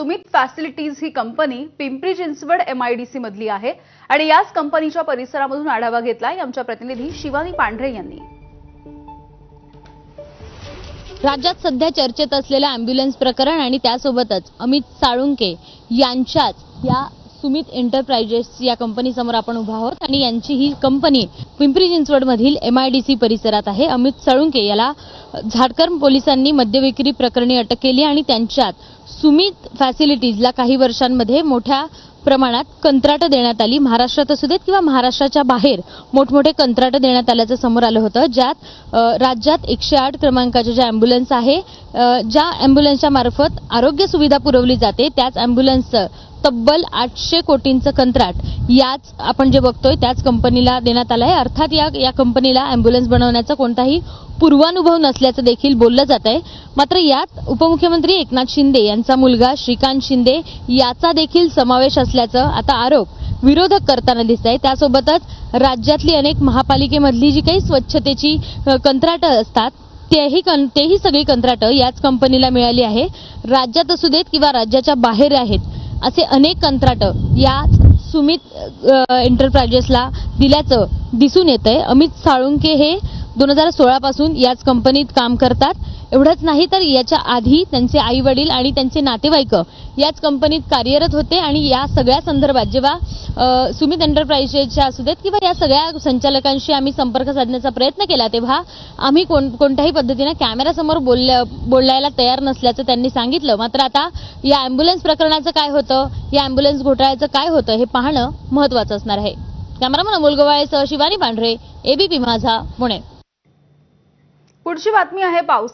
Sumit facilities ही company Pimpri Chinchwad MIDC मधली आहे आणि याच कंपनीच्या परिसरामधून आढावा घेतलाय आमच्या प्रतिनिधी शिवानी पांढरे यांनी. राज्यात सध्या चर्चेत असलेलं अँब्युलन्स प्रकरण आणि त्यासोबतच अमित साळुंके यांच्याच या सुमित एंटरप्राइजेस या कंपनीसमोर आपण उभा आहोत आणि यांची ही कंपनी पिंपरी चिंचवडमधील एमआयडीसी परिसरात आहे. अमित साळुंके याला झाडकर पोलिसांनी मद्यविक्री प्रकरणी अटक केली आणि त्यांच्यात सुमित फॅसिलिटीजला काही वर्षांमध्ये मोठ्या प्रमाणात कंत्राट देण्यात आली. महाराष्ट्रात असू देत किंवा महाराष्ट्राच्या बाहेर मोठमोठे कंत्राट देण्यात आल्याचं समोर आलं होतं. ज्यात राज्यात एकशे आठ क्रमांकाच्या ज्या अँब्युलन्स आहे ज्या अँब्युलन्सच्या मार्फत आरोग्य सुविधा पुरवली जाते त्याच अँब्युलन्सचं तब्बल आठशे कोटींचं कंत्राट याच आपण जे बघतोय त्याच कंपनीला देण्यात आलं आहे अर्थात या या कंपनीला अँब्युलन्स बनवण्याचा कोणताही पूर्वानुभव नसल्याचं देखील बोललं जात आहे. मात्र यात उपमुख्यमंत्री एकनाथ शिंदे यांचा मुलगा श्रीकांत शिंदे याचा देखील समावेश असल्याचं आता आरोप विरोधक करताना दिसत आहे त्यासोबतच राज्यातली अनेक महापालिकेमधली जी काही स्वच्छतेची कंत्राटं असतात तेही कं तेही सगळी कंत्राटं याच कंपनीला मिळाली आहे. राज्यात असू देत किंवा राज्याच्या बाहेर आहेत असे अनेक कंत्राटं या सुमित एंटरप्राइजेसला दिल्याचं दिसून येत आहे अमित साळुंके हे दोन हजार सोळापासून याच कंपनीत काम करतात. एवढंच नाही तर याच्या आधी त्यांचे आई वडील आणि त्यांचे नातेवाईक याच कंपनीत कार्यरत होते आणि या सगळ्या संदर्भात जेव्हा सुमित एंटरप्राइजेसच्या असू देत किंवा या सगळ्या संचालकांशी आम्ही संपर्क साधण्याचा प्रयत्न केला तेव्हा आम्ही कोण कोणत्याही पद्धतीनं कॅमेऱ्यासमोर बोलल्या बोलायला तयार नसल्याचं त्यांनी सांगितलं. मात्र आता या अँब्युलन्स प्रकरणाचं काय होतं या अँब्युलन्स घोटाळ्याचं काय होतं हे पाहणं महत्वाचं असणार आहे. कॅमेरामन अमोल गवाळेसह शिवानी पांढरे एबीपी माझा पुणे. पुढची बातमी आहे पाऊस.